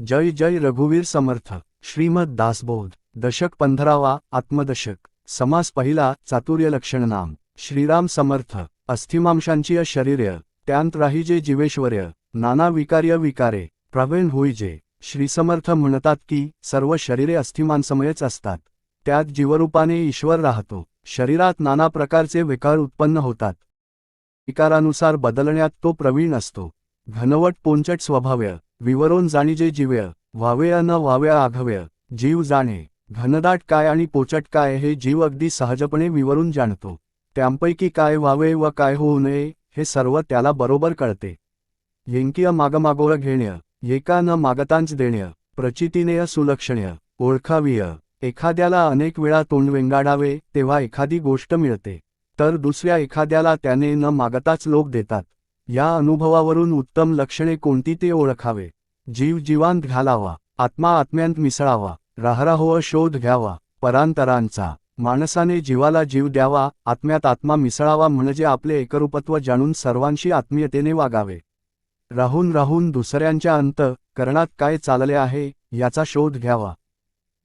जय जय रघुवीर समर्थ. श्रीमद दासबोध. दशक पंधरावा आत्मदशक. समास पहिला चातुर्य लक्षण नाम श्रीराम समर्थ. अस्थिमांशांची शरीर्य त्यांत राहिजे जीवेश्वर्य. नाना विकार्य विकारे. प्रवीण होईजे श्रीसमर्थ म्हणतात की सर्व शरीरे अस्थिमांसमयच असतात. त्यात जीवरूपाने ईश्वर राहतो. शरीरात नाना प्रकारचे विकार उत्पन्न होतात. विकारानुसार बदलण्यात तो प्रवीण असतो. घनवट पोंचट स्वभाव्य. विवरून जाणीजे जीव्य व्हाव्य न व्हाव्या आघव्य जीव जाणे घनदाट काय आणि पोचट काय हे जीव अगदी सहजपणे विवरून जाणतो. त्यांपैकी काय व्हावे व काय होऊ नये हे सर्व त्याला बरोबर कळते. येंकीय मागमागोळ घेण्य एका न मागतांच देण्य प्रचितीनेय सुलक्षण्य ओळखावीय एखाद्याला अनेक वेळा तोंड वेंगाडावे तेव्हा एखादी गोष्ट मिळते. तर दुसऱ्या एखाद्याला त्याने न मागताच लोक देतात. या अनुभवावरून उत्तम लक्षणे कोणती ते ओळखावे. जीव जीवांत घालावा आत्मा आत्म्यांत मिसळावा राहराहोअ शोध घ्यावा परांतरांचा माणसाने जीवाला जीव द्यावा आत्म्यात आत्मा मिसळावा म्हणजे आपले एकरूपत्व जाणून सर्वांशी आत्मीयतेने वागावे. राहून राहून दुसऱ्यांच्या अंत करणात काय चालले आहे याचा शोध घ्यावा.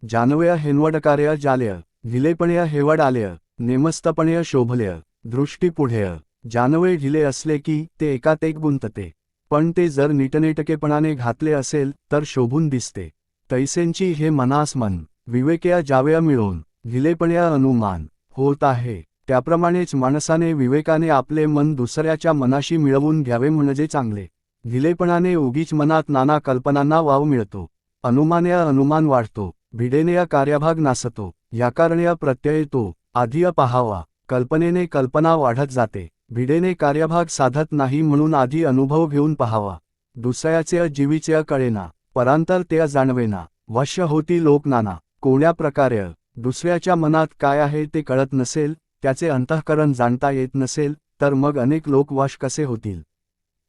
जानवय हेनवडकार्य जालय ढिलेपणय हेवड आलय नेमस्तपणय शोभलय दृष्टीपुढेय जानवे ढिले असले की ते एकात एक गुंतते. पण ते जर नीटनेटकेपणाने घातले असेल तर शोभून दिसते. तैसेंची हे मनास मन विवेकया जावया मिळून ढिलेपण्या अनुमान होत आहे. त्याप्रमाणेच माणसाने विवेकाने आपले मन दुसऱ्याच्या मनाशी मिळवून घ्यावे म्हणजे चांगले. ढिलेपणाने उगीच मनात नाना कल्पनांना वाव मिळतो. अनुमानया अनुमान वाढतो. भिडेनेया कार्याभाग नासतो. याकारण्या प्रत्यय तो आधिय पहावा. कल्पनेने कल्पना वाढत जाते. भिडेने कार्यभाग साधत नाही म्हणून आधी अनुभव घेऊन पहावा. दुसऱ्याचे जीवीचे कळेना परांतर ते जाणवेना. वश्य होती लोक नाना कोण्या प्रकारे? दुसऱ्याच्या मनात काय आहे ते कळत नसेल त्याचे अंतःकरण जाणता येत नसेल तर मग अनेक लोक वश कसे होतील?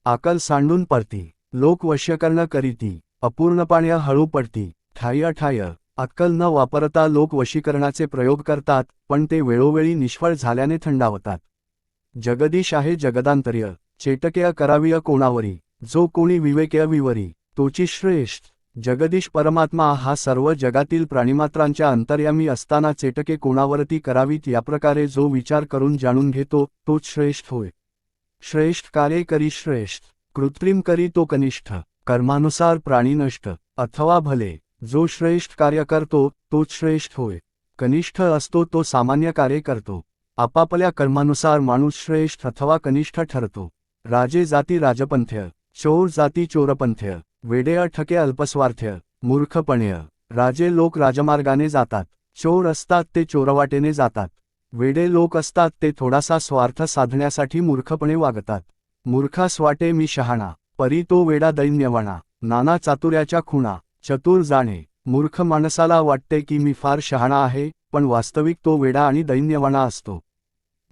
आकल सांडून पडती. लोक वश्यकर्ण करीती. अपूर्णपाण्या हळू पडती. ठाय ठाय. अक्कल न वापरता लोक वशीकरणाचे प्रयोग करतात पण ते वेळोवेळी निष्फळ झाल्याने थंडावतात. जगदीश आहे जगदांतर्य चेटकेय करावीय कोणावरी जो कोणी विवेकय विवरी तोची श्रेष्ठ. जगदीश परमात्मा हा सर्व जगातील प्राणिमात्रांच्या अंतर्यामी असताना चेटके कोणावरती करावीत याप्रकारे जो विचार करून जाणून घेतो तोच श्रेष्ठ होय. श्रेष्ठ कार्य करी श्रेष्ठ कृत्रिम करी तो कनिष्ठ कर्मानुसार प्राणी नष्ट अथवा भले जो श्रेष्ठ कार्य करतो तोच श्रेष्ठ होय. कनिष्ठ असतो तो सामान्य कार्य करतो. आपापल्या कर्मानुसार माणूस श्रेष्ठ अथवा कनिष्ठ ठरतो. राजे जाती राजपंथ्य चोर जाती चोरपंथ्य वेडेअ ठके अल्पस्वार्थ्य मूर्खपण्य राजे लोक राजमार्गाने जातात चोर असतात ते चोरवाटेने जातात वेडे लोक असतात ते थोडासा स्वार्थ साधण्यासाठी मूर्खपणे वागतात. मूर्खास वाटे मी शहाणा परी तो वेडा दैन्यवाणा नाना चातुर्याच्या खुणा चतुर जाणे मूर्ख माणसाला वाटते की मी फार शहाणा आहे पण वास्तविक तो वेडा आणि दैन्यवाणा असतो.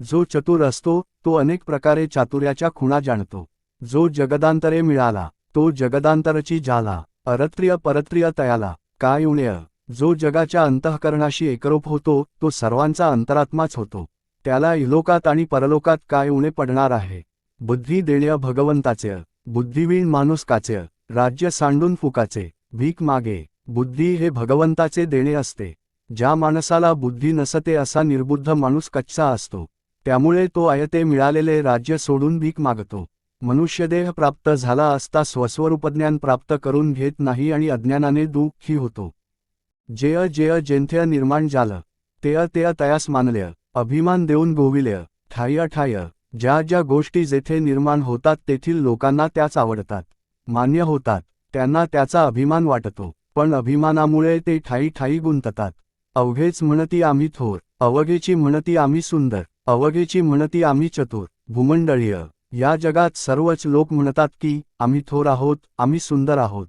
जो चतुर असतो तो अनेक प्रकारे चातुर्याच्या खुणा जाणतो. जो जगदांतरे मिळाला तो जगदांतरची झाला अरत्रिय परत्रिय तयाला काय उण्य. जो जगाच्या अंतःकरणाशी एकरूप होतो तो सर्वांचा अंतरात्माच होतो. त्याला इलोकात आणि परलोकात काय उणे पडणार आहे? बुद्धी देण्य भगवंताचे बुद्धिवीण माणूस काचे राज्य सांडून फुकाचे भीक मागे बुद्धी हे भगवंताचे देणे असते. ज्या माणसाला बुद्धी नसते असा निर्बुद्ध माणूस कच्चा असतो. त्यामुळे तो आयते मिळालेले राज्य सोडून भीक मागतो. मनुष्यदेह प्राप्त झाला असता स्वस्वरूपज्ञान प्राप्त करून घेत नाही आणि अज्ञानाने दुःखी होतो. जेय जेय जेंथ्य निर्माण झालं तेय तेय तयास मानल्य. अभिमान देऊन गोविल्य ठाय ठाय. ज्या ज्या गोष्टी जेथे निर्माण होतात तेथील लोकांना त्याच आवडतात. मान्य होतात. त्यांना त्याचा अभिमान वाटतो. पण अभिमानामुळे ते ठाई ठाई गुंततात. अवघेच म्हणती आम्ही थोर. अवघेची म्हणती आम्ही सुंदर. अवघेची म्हणती आम्ही चतुर भूमंडळीय. या जगात सर्वच लोक म्हणतात की आम्ही थोर आहोत आम्ही सुंदर आहोत.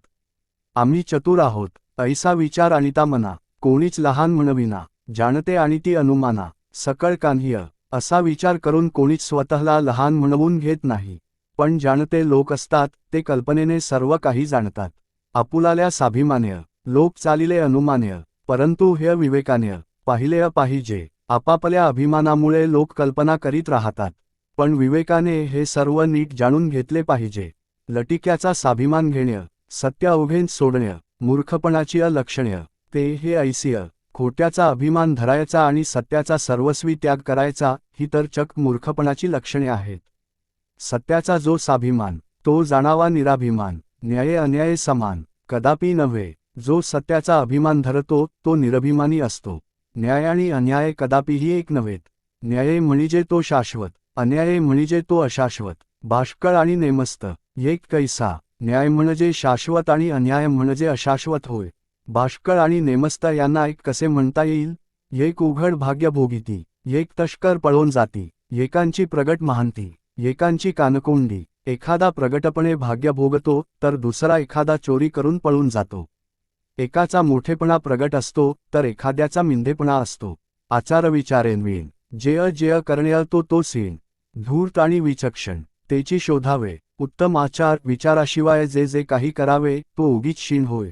आम्ही चतुर आहोत. ऐसा विचार आणिता मना कोणीच लहान म्हणविना जाणते आणि ती अनुमाना सकळ कान्ह्य. असा विचार करून कोणीच स्वतःला लहान म्हणवून घेत नाही. पण जाणते लोक असतात ते कल्पनेने सर्व काही जाणतात. आपुलाल्या साभिमान्य लोक चालिले अनुमान्य परंतु हे विवेकान्य पाहिले पाहिजे आपापल्या अभिमानामुळे लोक कल्पना करीत राहतात. पण विवेकाने हे सर्व नीट जाणून घेतले पाहिजे. लटिक्याचा साभिमान घेणं सत्य अवघेन सोडणं मूर्खपणाची अलक्षण्य ते हे ऐसिय खोट्याचा अभिमान धरायचा आणि सत्याचा सर्वस्वी त्याग करायचा ही तर चक मूर्खपणाची लक्षणे आहेत. सत्याचा जो साभिमान तो जाणावा निराभिमान न्याय अन्याय समान कदापि नव्हे जो सत्याचा अभिमान धरतो तो निरभिमानी असतो. न्याय आणि अन्याय कदापिही एक नव्हेत. न्याय म्हणजे तो शाश्वत अन्याय म्हणजे तो अशाश्वत. भाष्कळ आणि नेमस्त एक कैसा न्याय म्हणजे शाश्वत आणि अन्याय म्हणजे अशाश्वत होय. भाष्कळ आणि नेमस्त यांना एक कसे म्हणता येईल? एक उघड भाग्य भोगिती एक तष्कर पळून जाती एकांची प्रगट महांती एकांची कानकोंडी. एखादा प्रगटपणे भाग्य भोगतो तर दुसरा एखादा चोरी करून पळून जातो. एकाचा मोठेपणा प्रगट असतो तर एखाद्याचा मिंधेपणा असतो. आचार विचारेन्वीन जेय जेय करण्या तो तो सीण धूर्त आणि विचक्षण तेची शोधावे उत्तम आचार विचाराशिवाय जे जे काही करावे तो उगीच क्षीण होय.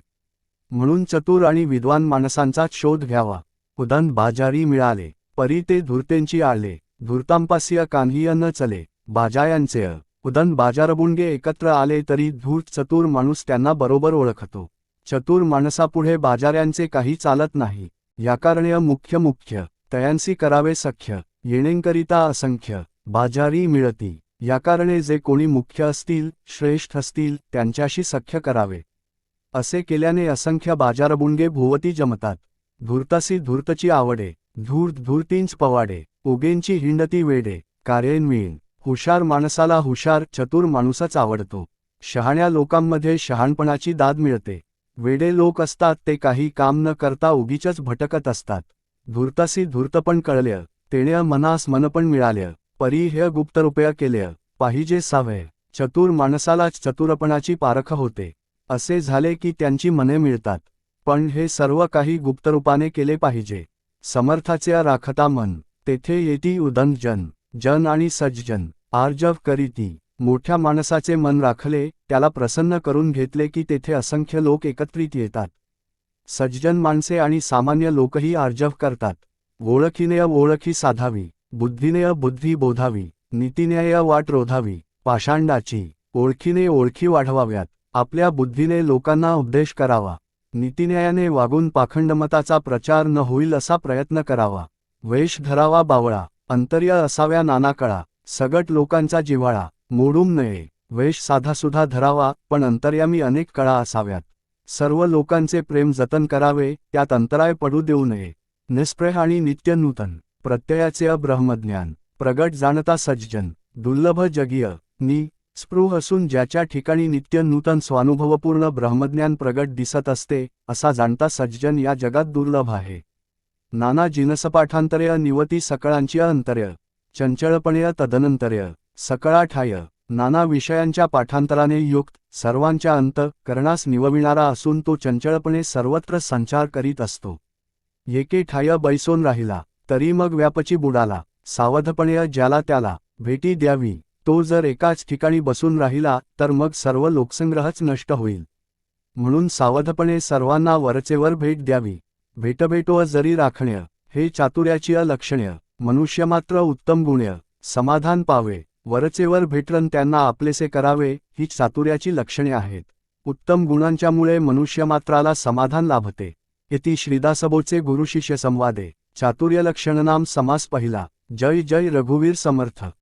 म्हणून चतुर आणि विद्वान माणसांचा शोध घ्यावा. उदन बाजारी मिळाले परी ते धुर्तेंची आले धूर्तांपासिय कान्हीय न चले बाजायांचे उदन बाजारबुंगे एकत्र आले तरी धूर्त चतुर माणूस त्यांना बरोबर ओळखतो. चतुर माणसापुढे बाजाऱ्यांचे काही चालत नाही. याकारणे मुख्य मुख्य तयांसी करावे सख्य येणेंकरिता असंख्य बाजारी मिळती. याकारणे जे कोणी मुख्य असतील श्रेष्ठ असतील त्यांच्याशी सख्य करावे. असे केल्याने असंख्य बाजारबुंगे भुवती जमतात. धूर्तासी धूर्तची आवडे धूर्त धूर्तींच पवाडे उगेंची हिंडती वेडे कार्यान्वीन हुशार माणसाला हुशार चतुर माणूसच आवडतो. शहाण्या लोकांमध्ये शहाणपणाची दाद मिळते. वेडे लोक असतात ते काही काम न करता उगीचच भटकत असतात. धूर्तासी धूर्तपण कळल्य तेणे मनास मनपण मिळाल्य परी हे गुप्तरूपया केल्य पाहिजे सावय चतुर माणसालाच चतुरपणाची पारख होते. असे झाले की त्यांची मने मिळतात. पण हे सर्व काही गुप्तरूपाने केले पाहिजे. समर्थाचे राखता मन तेथे येती उदन जन जन आणि सज्जन आर्जव करीती. मोठ्या माणसाचे मन राखले त्याला प्रसन्न करून घेतले की तेथे असंख्य लोक एकत्रित येतात. सज्जन माणसे आणि सामान्य लोकही आर्जव करतात. ओळखीने ओळखी साधावी बुद्धिनेय बुद्धी बोधावी नीतिनेय वाट रोधावी पाषांडाची ओळखीने ओळखी वाढवाव्यात आपल्या बुद्धीने लोकांना उपदेश करावा नीतिन्यायाने वागून पाखंडमताचा प्रचार न होईल असा प्रयत्न करावा वेश धरावा बावळा अंतर्य असाव्या नानाकळा सगट लोकांचा जिव्हाळा मोडूम नये. वेश साधासुधा धरावा पण अंतर्यामी अनेक कळा असाव्यात. सर्व लोकांचे प्रेम जतन करावे त्यात अंतराय पडू देऊ नये. निस्प्रेह आणि नित्य नूतन. प्रत्ययाचे अब्रह्मज्ञान. प्रगट जाणता सज्जन. दुर्लभ जगीय. नि. स्पृह असून ज्याच्या ठिकाणी नित्य नूतन स्वानुभवपूर्ण ब्रह्मज्ञान प्रगट दिसत असते असा जाणता सज्जन या जगात दुर्लभ आहे. नाना जिनसपाठांतर्य निवती सकळांची अंतर्य चंचळपणे तदनंतर्य. सकळा ठाय नाना विषयांच्या पाठांतराने युक्त सर्वांच्या अंत करणास निवविणारा असून तो चंचळपणे सर्वत्र संचार करीत असतो. एके ठाय बैसोन राहिला तरी मग व्यापची बुडाला सावधपणे ज्याला त्याला भेटी द्यावी तो जर एकाच ठिकाणी बसून राहिला तर मग सर्व लोकसंग्रहच नष्ट होईल. म्हणून सावधपणे सर्वांना वरचेवर भेट द्यावी. भेटभेटो जरी राखण्य हे चातुर्याची लक्षण्य मनुष्यमात्र उत्तम गुण्य समाधान पावे. वरचेवर भेटरन त्यांना आपलेसे करावे ही चातुर्याची लक्षणे आहेत. उत्तम गुणांच्यामुळे मनुष्यमात्राला समाधान लाभते. इति श्रीदासबोचे गुरुशिष्य संवादे. चातुर्य लक्षणनाम समास पहिला. जय जय रघुवीर समर्थ.